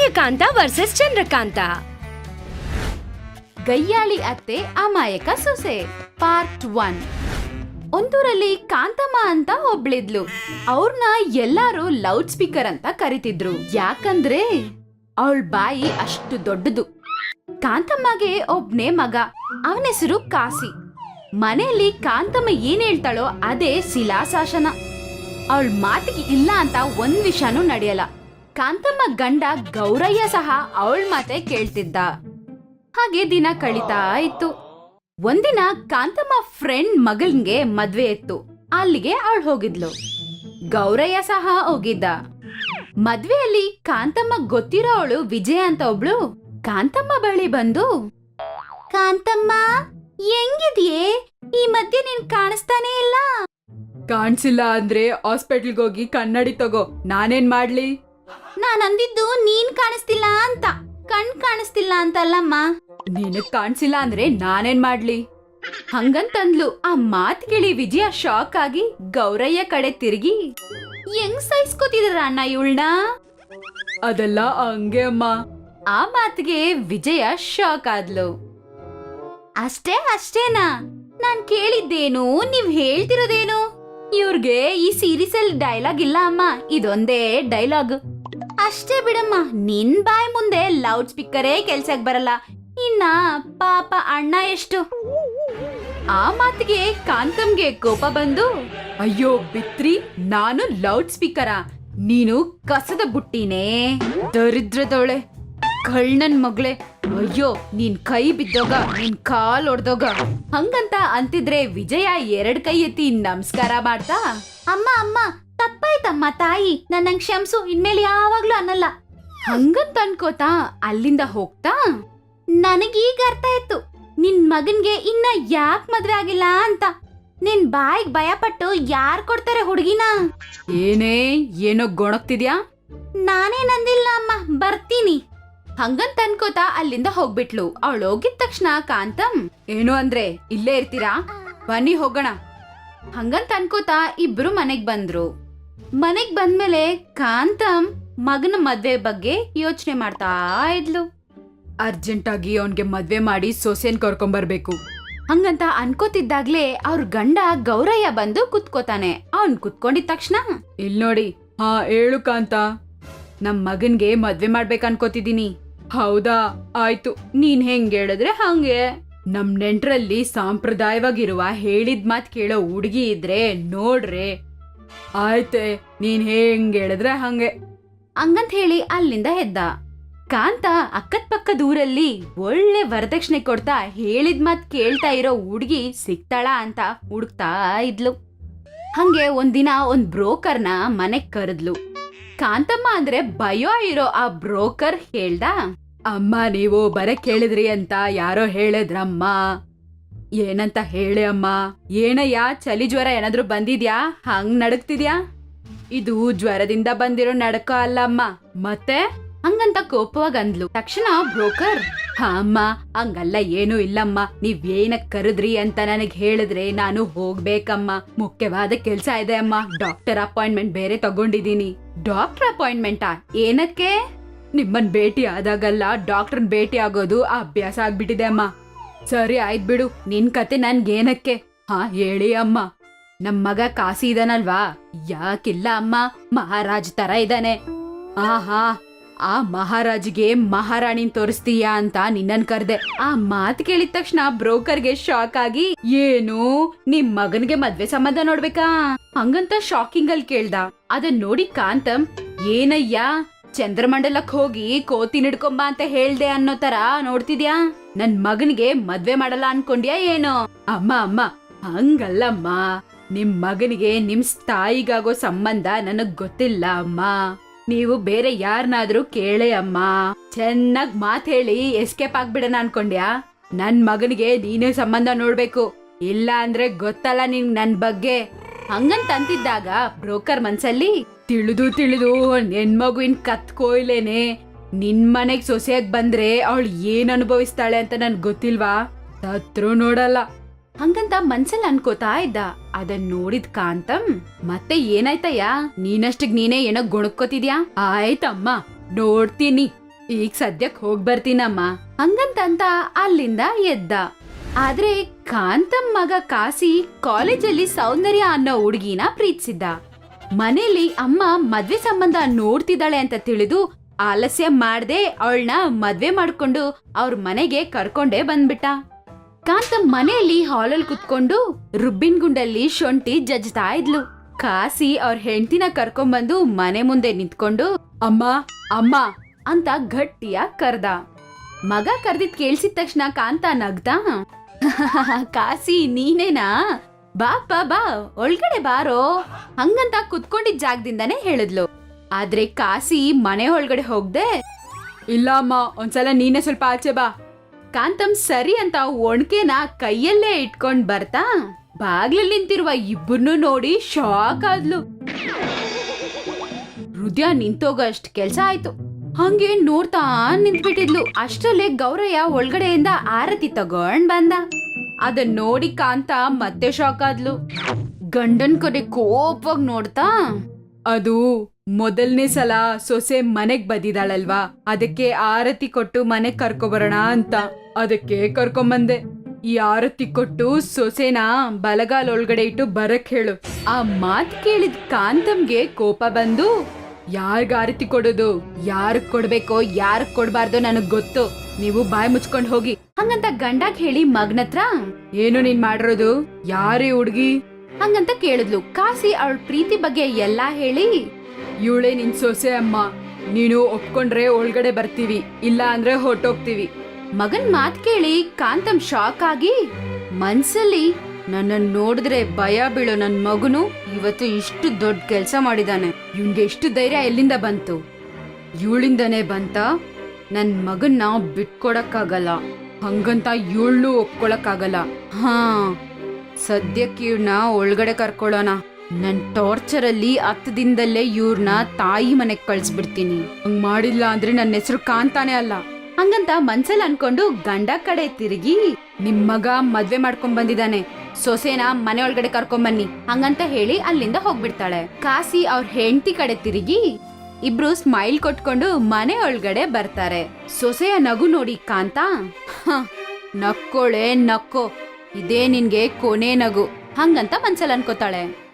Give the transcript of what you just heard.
Suryakanta versus Chandrakanta. ಗಯ್ಯಾಳಿ ಅತ್ತೆ, ಅಮಾಯಕ ಸೊಸೆ ಪಾರ್ಟ್ ಒನ್ ಒಂದೂರಲ್ಲಿ ಕಾಂತಮ್ಮ ಅಂತ ಒಬ್ಳಿದ್ಲು. ಅವ್ರನ್ನ ಎಲ್ಲಾರು ಲೌಡ್ ಸ್ಪೀಕರ್ ಅಂತ ಕರಿತಿದ್ರು. ಯಾಕಂದ್ರೆ ಅವಳ ಬಾಯಿ ಅಷ್ಟು ದೊಡ್ಡದು. ಕಾಂತಮ್ಮಗೆ ಒಬ್ನೇ ಮಗ, ಅವನ ಹೆಸರು ಕಾಸಿ. ಮನೆಯಲ್ಲಿ ಕಾಂತಮ್ಮ ಏನ್ ಹೇಳ್ತಾಳೋ ಅದೇ ಶಿಲಾಶಾಸನ. ಅವಳ ಮಾತಿಗೆ ಇಲ್ಲ ಅಂತ ಒಂದ್ ವಿಷಯನೂ ನಡೆಯಲ್ಲ. ಕಾಂತಮ್ಮ ಗಂಡ ಗೌರಯ್ಯ ಸಹ ಅವಳ ಮಾತೆ ಕೇಳ್ತಿದ್ದ. ಹಾಗೆ ದಿನ ಕಳೀತಾ ಇತ್ತು. ಒಂದಿನ ಕಾಂತಮ್ಮ ಫ್ರೆಂಡ್ ಮಗನ್ಗೆ ಮದ್ವೆ ಇತ್ತು. ಅಲ್ಲಿಗೆ ಅವಳು ಹೋಗಿದ್ಲು. ಗೌರಯ್ಯ ಸಹ ಹೋಗಿದ್ದ. ಮದ್ವೆಯಲ್ಲಿ ಕಾಂತಮ್ಮ ಗೊತ್ತಿರೋ ಅವಳು ವಿಜಯ ಅಂತ ಒಬ್ಳು. ಕಾಂತಮ್ಮ ಬಳಿ ಬಂದು ಕಾಂತಮ್ಮ ಹೆಂಗಿದ್ಯೇ? ಈ ಮಧ್ಯೆ ನೀನ್ ಕಾಣಿಸ್ತಾನೆ ಇಲ್ಲ. ಕಾಣ್ಸಿಲ್ಲ ಅಂದ್ರೆ ಹಾಸ್ಪಿಟಲ್ಗೆ ಹೋಗಿ ಕನ್ನಡಿ ತಗೋ. ನಾನೇನ್ ಮಾಡ್ಲಿ? ನಾನ್ ಅಂದಿದ್ದು ನೀನ್ ಕಾಣಿಸ್ತಿಲ್ಲ ಅಂತ. ಕಣ್ ಕಾಣಿಸ್ತಿಲ್ಲ ಅಂತಲ್ಲಮ್ಮ. ನಿನಗ್ ಕಾಣಿಸಿಲ್ಲ ಅಂದ್ರೆ ನಾನೇನ್ ಮಾಡ್ಲಿ? ಹಂಗಂತಂದ್ಲು ಆ ಮಾತ್ ಕೇಳಿ ವಿಜಯ ಶಾಕ್ ಆಗಿ ಗೌರಯ್ಯ ಕಡೆ ತಿರುಗಿ ಹೆಂಗ್ ಸಹಿಸ್ಕೋತಿದ್ರ ಅಣ್ಣ ಇವಳನ್ನ? ಅದೆಲ್ಲ ಹಂಗೆ ಅಮ್ಮ. ಆ ಮಾತಿಗೆ ವಿಜಯ ಶಾಕ್ ಆದ್ಲು. ಅಷ್ಟೇ ಅಷ್ಟೇನಾ? ನಾನ್ ಕೇಳಿದ್ದೇನು ನೀವ್ ಹೇಳ್ತಿರೋದೇನು? ಇವ್ರಿಗೆ ಈ ಸೀರೀಸ್ ಅಲ್ಲಿ ಡೈಲಾಗ್ ಇಲ್ಲ ಅಮ್ಮ. ಇದೊಂದೇ ಡೈಲಾಗ್ ಅಷ್ಟೇ ಬಿಡಮ್ಮ, ನಿನ್ ಬಾಯ್ ಮುಂದೆ ಲೌಡ್ ಸ್ಪೀಕರೇ ಕೆಲ್ಸಕ್ಕೆ ಬರಲ್ಲ. ಇನ್ನ ಪಾಪ ಅಣ್ಣ ಎಷ್ಟು? ಆ ಮಾತಿಗೆ ಕಾಂತಮ್ಗೆ ಕೋಪ ಬಂದು, ಅಯ್ಯೋ ಬಿತ್ರಿ, ನಾನು ಲೌಡ್ ಸ್ಪೀಕರ ನೀನು ಕಸದ ಬುಟ್ಟಿನೇ. ದರಿದ್ರದವಳೆ ಕಳ್ಳನ್ ಮಗಳೇ, ಅಯ್ಯೋ, ನೀನ್ ಕೈ ಬಿದ್ದೋಗ, ನಿನ್ ಕಾಲ್ ಒಡ್ದೋಗ. ಹಂಗಂತ ಅಂತಿದ್ರೆ ವಿಜಯ ಎರಡ್ ಕೈ ಎತ್ತಿ ನಮಸ್ಕಾರ ಮಾಡ್ತಾ, ಅಮ್ಮ ಅಮ್ಮ ತಪ್ಪಾಯ್ತಮ್ಮ ತಾಯಿ. ನನ್ನ ಕ್ಷಮ್ಸು. ಇನ್ಮೇಲೆ ಯಾವಾಗ್ಲೂ ಅನ್ನಲ್ಲ. ಹಂಗಂತ ಅನ್ಕೋತಾ ಅಲ್ಲಿಂದ ಹೋಗ್ತಾ? ನನಗೀಗ ಅರ್ಥ ಆಯ್ತು. ನಿನ್ ಮಗನ್ಗೆ ಇನ್ನ ಯಾಕ್ ಮದ್ವೆ ಆಗಿಲ್ಲ ಅಂತ. ನಿನ್ ಬಾಯಿಗ್ ಭಯಪಟ್ಟು ಯಾರ್ ಕೊಡ್ತಾರೆ ಹುಡುಗಿನ? ಏನೇ ಏನೋ ಗೊಣಗ್ತಿದ್ಯಾ ನಾನೇ ನಂದಿಲ್ಲ ಅಮ್ಮ. ಬರ್ತೀನಿ. ಹಂಗಂತ ಅನ್ಕೋತಾ ಅಲ್ಲಿಂದ ಹೋಗ್ಬಿಟ್ಲು. ಅವಳು ಹೋಗಿದ ತಕ್ಷಣ ಕಾಂತಂ ಏನು ಅಂದ್ರೆ ಇಲ್ಲೇ ಇರ್ತೀರಾ? ಬನ್ನಿ ಹೋಗೋಣ. ಹಂಗಂತ ಅನ್ಕೋತಾ ಇಬ್ರು ಮನೆಗ್ ಬಂದ್ರು. ಮನೆಗ್ ಬಂದ್ಮೇಲೆ ಕಾಂತಮ್ ಮಗನ ಮದ್ವೆ ಬಗ್ಗೆ ಯೋಚನೆ ಮಾಡ್ತಾ ಇದ್ಲು. ಅರ್ಜೆಂಟ್ ಆಗಿ ಅವನ್ಗೆ ಮದ್ವೆ ಮಾಡಿ ಸೊಸೆನ್ ಕರ್ಕೊಂಬರ್ಬೇಕು. ಹಂಗಂತ ಅನ್ಕೋತಿದ್ದಾಗ್ಲೇ ಅವ್ರ ಗಂಡ ಗೌರಯ್ಯ ಬಂದು ಕುತ್ಕೋತಾನೆ. ಅವನ್ ಕುತ್ಕೊಂಡಿದ ತಕ್ಷಣ ಇಲ್ ನೋಡಿ ಹಾ ಹೇಳು ಕಾಂತ. ನಮ್ ಮಗನ್ಗೆ ಮದ್ವೆ ಮಾಡ್ಬೇಕು ಅನ್ಕೋತಿದೀನಿ ಹೌದಾ ಆಯ್ತು ನೀನ್ ಹೆಂಗ್ ಹೇಳಿದ್ರೆ ಹಂಗೆ. ನಮ್ ನೆಂಟ್ರಲ್ಲಿ ಸಾಂಪ್ರದಾಯವಾಗಿರುವ ಹೇಳಿದ್ ಮಾತ್ ಕೇಳೋ ಹುಡುಗಿ ಇದ್ರೆ ನೋಡ್ರೆ ಆಯ್ತೆ ನೀನ್ ಹೆಂಗ್ ಹೇಳಿದ್ರೆ ಹಂಗೆ. ಹಂಗಂತ ಹೇಳಿ ಅಲ್ಲಿಂದ ಹೆದ್ದ ಕಾಂತ ಅಕ್ಕದ ಪಕ್ಕದ ಊರಲ್ಲಿ ಒಳ್ಳೆ ವರದಕ್ಷಿಣೆ ಕೊಡ್ತಾ ಹೇಳಿದ ಮಾತ್ ಕೇಳ್ತಾ ಇರೋ ಹುಡ್ಗಿ ಸಿಗ್ತಾಳ ಅಂತ ಹುಡುಕ್ತಾ ಇದ್ಲು. ಹಂಗೆ ಒಂದಿನ ಒಂದ್ ಬ್ರೋಕರ್ನ ಮನೆಗ್ ಕರೆದ್ಲು. ಕಾಂತಮ್ಮ ಅಂದ್ರೆ ಭಯ ಇರೋ ಆ ಬ್ರೋಕರ್ ಹೇಳ್ದ? ಅಮ್ಮ ನೀವು ಬರ ಕೇಳಿದ್ರಿ ಅಂತ ಯಾರೋ ಹೇಳಿದ್ರಮ್ಮ. ಏನಂತ ಹೇಳಿ ಅಮ್ಮ? ಏನಯ್ಯ, ಚಳಿ ಜ್ವರ ಏನಾದ್ರೂ ಬಂದಿದ್ಯಾ? ಹಂಗ್ ನಡಕ್ತಿದ್ಯಾ ಇದು ಜ್ವರದಿಂದ ಬಂದಿರೋ ನಡಕ ಅಲ್ಲ ಅಮ್ಮ. ಮತ್ತೆ? ಹಂಗಂತ ಕೋಪವಾಗಿ ಅಂದ್ಲು ತಕ್ಷಣ ಬ್ರೋಕರ್, ಹಾ ಅಮ್ಮ, ಹಂಗಲ್ಲ, ಏನೂ ಇಲ್ಲಮ್ಮ. ನೀವ್ ಏನಕ್ ಕರೆದ್ರಿ ಅಂತ ನನಗ್ ಹೇಳಿದ್ರೆ ನಾನು ಹೋಗ್ಬೇಕಮ್ಮ. ಮುಖ್ಯವಾದ ಕೆಲ್ಸ ಇದೆ ಅಮ್ಮ. ಡಾಕ್ಟರ್ ಅಪಾಯಿಂಟ್ಮೆಂಟ್ ಬೇರೆ ತಗೊಂಡಿದೀನಿ. ಡಾಕ್ಟರ್ ಅಪಾಯಿಂಟ್ಮೆಂಟಾ? ಏನಕ್ಕೆ? ನಿಮ್ಮನ್ ಭೇಟಿ ಆದಾಗಲ್ಲ, ಡಾಕ್ಟರ್ನ್ ಭೇಟಿ ಆಗೋದು ಅಭ್ಯಾಸ ಆಗ್ಬಿಟ್ಟಿದೆ ಅಮ್ಮ. ಸರಿ ಆಯ್ತ್ ಬಿಡು, ನಿನ್ ಕತೆ ನನ್ಗೇನಕ್ಕೆ ಹಾ, ಹೇಳಿ ಅಮ್ಮ. ನಮ್ ಮಗ ಕಾಸಿ ಇದಾನಲ್ವಾ? ಯಾಕಿಲ್ಲ ಅಮ್ಮ, ಮಹಾರಾಜ್ ತರ ಇದಾನೆ. ಆಹಾ, ಆ ಮಹಾರಾಜ್ಗೆ ಮಹಾರಾಣಿನ್ ತೋರಿಸ್ತೀಯಾ ಅಂತ ನಿನ್ನನ್ ಕರ್ದೆ. ಆ ಮಾತ್ ಕೇಳಿದ ತಕ್ಷಣ ಬ್ರೋಕರ್ಗೆ ಶಾಕ್ ಆಗಿ, ಏನು, ನಿಮ್ ಮಗನ್ಗೆ ಮದ್ವೆ ಸಂಬಂಧ ನೋಡ್ಬೇಕಾ? ಹಂಗಂತ ಶಾಕಿಂಗ್ ಅಲ್ಲಿ ಕೇಳ್ದ. ಅದನ್ ನೋಡಿ ಕಾಂತಂ ಏನಯ್ಯ, ಚಂದ್ರಮಂಡಲಕ್ ಹೋಗಿ ಕೋತಿ ನಿಡ್ಕೊಂಬಾ ಅಂತ ಹೇಳ್ದೆ ಅನ್ನೋ ತರ ನೋಡ್ತಿದ್ಯಾ? ನನ್ ಮಗನಿಗೆ ಮದ್ವೆ ಮಾಡಲ್ಲ ಅನ್ಕೊಂಡ್ಯಾ ಏನೋ? ಅಮ್ಮ ಅಮ್ಮ, ಹಂಗಲ್ಲಮ್ಮ. ನಿಮ್ ಮಗನಿಗೆ ನಿಮ್ ತಾಯಿಗಾಗೋ ಸಂಬಂಧ ನನಗ್ ಗೊತ್ತಿಲ್ಲ, ಅಮ್ಮ. ನೀವು ಬೇರೆ ಯಾರನ್ನಾದ್ರೂ ಕೇಳೆ, ಅಮ್ಮ. ಚೆನ್ನಾಗ್ ಮಾತ್ ಹೇಳಿ ಎಸ್ಕೇಪ್ ಆಗ್ಬಿಡಣ ಅನ್ಕೊಂಡ್ಯಾ? ನನ್ ಮಗನಿಗೆ ನೀನೇ ಸಂಬಂಧ ನೋಡ್ಬೇಕು. ಇಲ್ಲ ಅಂದ್ರೆ ಗೊತ್ತಲ್ಲ ನಿನ್ ನನ್ ಬಗ್ಗೆ. ಹಂಗಂತ ಅಂತಿದ್ದಾಗ ಬ್ರೋಕರ್ ಮನ್ಸಲ್ಲಿ, ತಿಳಿದು ತಿಳಿದು ಹೆಣ್ಮಗುವಿನ ಕತ್ಕೊಯ್ಲೇನೆ. ನಿನ್ ಮನೆಗ್ ಸೊಸೆಯಾಗ್ ಬಂದ್ರೆ ಅವಳು ಏನ್ ಅನುಭವಿಸ್ತಾಳೆ ಅಂತ ನನ್ ಗೊತ್ತಿಲ್ವಾ? ಸತ್ರು ನೋಡಲ್ಲ. ಹಂಗಂತ ಮನ್ಸಲ್ಲಿ ಅನ್ಕೋತಾ ಇದ್ದ. ಅದನ್ ನೋಡಿದ್ ಕಾಂತಂ ಮತ್ತೆ ಏನಾಯ್ತಯ್ಯ? ನೀನಷ್ಟಿಗ್ ನೀನೇ ಏನೋ ಗುಣಕ್ಕೋತಿದ್ಯಾ? ಆಯ್ತಮ್ಮ, ನೋಡ್ತೀನಿ. ಈಗ ಸದ್ಯಕ್ ಹೋಗ್ ಬರ್ತೀನಮ್ಮ. ಹಂಗಂತಂತ ಅಲ್ಲಿಂದ ಎದ್ದ. ಆದ್ರೆ ಕಾಂತಮ್ ಮಗ ಕಾಸಿ ಕಾಲೇಜಲ್ಲಿ ಸೌಂದರ್ಯ ಅನ್ನೋ ಹುಡುಗಿನ ಪ್ರೀತಿಸಿದ್ದ. ಮನೇಲಿ ಅಮ್ಮ ಮದ್ವೆ ಸಂಬಂಧ ನೋಡ್ತಿದ್ದಾಳೆ ಅಂತ ತಿಳಿದು ಆಲಸ್ಯ ಮಾಡದೆ ಅವಳನ್ನ ಮದ್ವೆ ಮಾಡ್ಕೊಂಡು ಅವ್ರ ಮನೆಗೆ ಕರ್ಕೊಂಡೇ ಬಂದ್ಬಿಟ್ಟ. ಕಾಂತ ಮನೆಯಲ್ಲಿ ಹಾಲಲ್ಲಿ ಕುತ್ಕೊಂಡು ರುಬ್ಬಿನ್ ಗುಂಡಲ್ಲಿ ಶೊಂಠಿ ಜಜ್ತಾ ಇದ್ಲು. ಕಾಸಿ ಅವ್ರ ಹೆಂಡತಿನ ಕರ್ಕೊಂಡ್ಬಂದು ಮನೆ ಮುಂದೆ ನಿಂತ್ಕೊಂಡು, ಅಮ್ಮ ಅಮ್ಮ, ಅಂತ ಗಟ್ಟಿಯಾಗಿ ಕರ್ದ. ಮಗ ಕರ್ದಿದ್ ಕೇಳಿಸಿದ ತಕ್ಷಣ ಕಾಂತ ನಗ್ದ ಕಾಸಿ, ನೀನೇನಾ? ಬಾ ಬಾ ಬಾ, ಒಳಗಡೆ ಬಾರೋ. ಹಂಗಂತ ಕುತ್ಕೊಂಡಿದ್ ಜಾಗದಿಂದಾನೇ ಹೇಳಿದ್ಲು. ಆದ್ರೆ ಕಾಸಿ ಮನೆ ಒಳಗಡೆ ಹೋಗ್ದೆ. ಇಲ್ಲ ಅಮ್ಮ ಒಂದ್ಸಲ ನೀನೇ ಸ್ವಲ್ಪ ಆಚೆ ಬಾ. ಕಾಂತಮ್ ಸರಿ ಅಂತ ಒಣಕೆನ ಕೈಯಲ್ಲೇ ಇಟ್ಕೊಂಡ್ ಬರ್ತಾ ಬಾಗ್ಲಲ್ಲಿ ನಿಂತಿರುವ ಇಬ್ಬರನ್ನೂ ನೋಡಿ ಶಾಕ್ ಆದ್ಲು. ಹೃದಯ ನಿಂತೋಗಷ್ಟ್ ಕೆಲ್ಸ ಆಯ್ತು. ಹಂಗೆ ನೋಡ್ತಾ ನಿಂತ್ಬಿಟ್ಟಿದ್ಲು. ಅಷ್ಟರಲ್ಲೇ ಗೌರಯ್ಯ ಒಳಗಡೆಯಿಂದ ಆರತಿ ತಗೊಂಡ್ ಬಂದ. ಅದನ್ ನೋಡಿ ಕಾಂತ ಮತ್ತೆ ಶಾಕ್ ಆದ್ಲು. ಗಂಡನ್ ಕಡೆ ಕೋಪವಾಗಿ ನೋಡ್ತಾ ಅದು ಮೊದಲನೇ ಸಲ ಸೊಸೆ ಮನೆಗ್ ಬದಿದಾಳಲ್ವಾ? ಅದಕ್ಕೆ ಆರತಿ ಕೊಟ್ಟು ಮನೆಗ್ ಕರ್ಕೊಬರೋಣ ಅಂತ. ಅದಕ್ಕೆ ಕರ್ಕೊಂಬಂದೆ. ಈ ಆರತಿ ಕೊಟ್ಟು ಸೊಸೆನ ಬಲಗಾಲ್ ಒಳಗಡೆ ಇಟ್ಟು ಬರಕ್ ಹೇಳು. ಆ ಮಾತ್ ಕೇಳಿದ್ ಕಾಂತಮ್ಗೆ ಕೋಪ ಬಂದು, ಯಾರಿಗ ಆರತಿ ಕೊಡೋದು? ಯಾರಿಗ್ ಕೊಡ್ಬೇಕೋ, ಯಾರಿಗ್ ಕೊಡ್ಬಾರ್ದೋ ನನಗ್ ಗೊತ್ತು. ನೀವು ಬಾಯ್ ಮುಚ್ಕೊಂಡ್ ಹೋಗಿ. ಹಂಗಂತ ಗಂಡಾಗ್ ಹೇಳಿ ಮಗ್ನತ್ರ, ಏನು ನೀನ್ ಮಾಡಿರೋದು? ಯಾರೇ ಹುಡ್ಗಿ? ಹಂಗಂತ ಕೇಳಿದ್ಲು. ಕಾಸಿ ಅವಳ ಪ್ರೀತಿ ಬಗ್ಗೆ ಎಲ್ಲಾ ಹೇಳಿ ಇವಳೇ ನಿನ್ ಸೊಸೆ ಅಮ್ಮ. ನೀನು ಒಪ್ಕೊಂಡ್ರೆ ಒಳಗಡೆ ಬರ್ತೀವಿ, ಇಲ್ಲ ಅಂದ್ರೆ ಹೊರ್ಟೋಗ್ತೀವಿ. ಮಗನ್ ಮಾತ್ ಕೇಳಿ ಕಾಂತಮ್ ಶಾಕ್ ಆಗಿ, ಮನ್ಸಲ್ಲಿ ನನ್ನ ನೋಡಿದ್ರೆ ಭಯ ಬೀಳೋ ನನ್ ಮಗನು ಇವತ್ತು ಇಷ್ಟು ದೊಡ್ಡ ಕೆಲಸ ಮಾಡಿದಾನೆ. ಇವ್ನ್ಗೆ ಎಷ್ಟು ಧೈರ್ಯ ಎಲ್ಲಿಂದ ಬಂತು? ಇವಳಿಂದನೇ ಬಂತ? ನನ್ ಮಗನ್ನ ಬಿಟ್ಕೊಡಕ್ಕಾಗಲ್ಲ. ಹಂಗಂತ ಇವಳನ್ನು ಒಪ್ಕೊಳಕ್ಕಾಗಲ್ಲ. ಹಾ, ಸದ್ಯಕ್ಕೆ ಇವ್ನ ಒಳಗಡೆ ಕರ್ಕೊಳ್ಳೋಣ. ನನ್ ಟಾರ್ಚರ್ ಅಲ್ಲಿ ಹತ್ತು ದಿನದಲ್ಲೇ ಇವ್ರನ್ನ ತಾಯಿ ಮನೆಗ್ ಕಳ್ಸ್ಬಿಡ್ತೀನಿ. ಹಂಗ್ ಮಾಡಿಲ್ಲ ಅಂದ್ರೆ ನನ್ನ ಹೆಸರು ಕಾಣ್ತಾನೆ ಅಲ್ಲ. ಹಂಗಂತ ಮನ್ಸಲ್ಲಿ ಅನ್ಕೊಂಡು ಗಂಡ ಕಡೆ ತಿರುಗಿ ನಿಮ್ ಮಗ ಮದ್ವೆ ಮಾಡ್ಕೊಂಡ್ ಬಂದಿದ್ದಾನೆ ಸೊಸೆನ ಮನೆ ಒಳಗಡೆ ಕರ್ಕೊಂಬನ್ನಿ ಹಂಗಂತ ಹೇಳಿ ಅಲ್ಲಿಂದ ಹೋಗ್ಬಿಡ್ತಾಳೆ. ಕಾಸಿ ಅವ್ರ ಹೆಂಡತಿ ಕಡೆ ತಿರುಗಿ ಇಬ್ರು ಸ್ಮೈಲ್ ಕೊಟ್ಕೊಂಡು ಮನೆ ಒಳಗಡೆ ಬರ್ತಾರೆ. ಸೊಸೆಯ ನಗು ನೋಡಿ ಕಾಂತ "ಹ, ನಕ್ಕೋಳೆ ನಕ್ಕೋ. ಇದೇ ನಿನ್ಗೆ ಕೊನೆ ನಗು. ಹಂಗಂತ ಮನ್ಸಲ್ಲಿ ಅನ್ಕೋತಾಳೆ.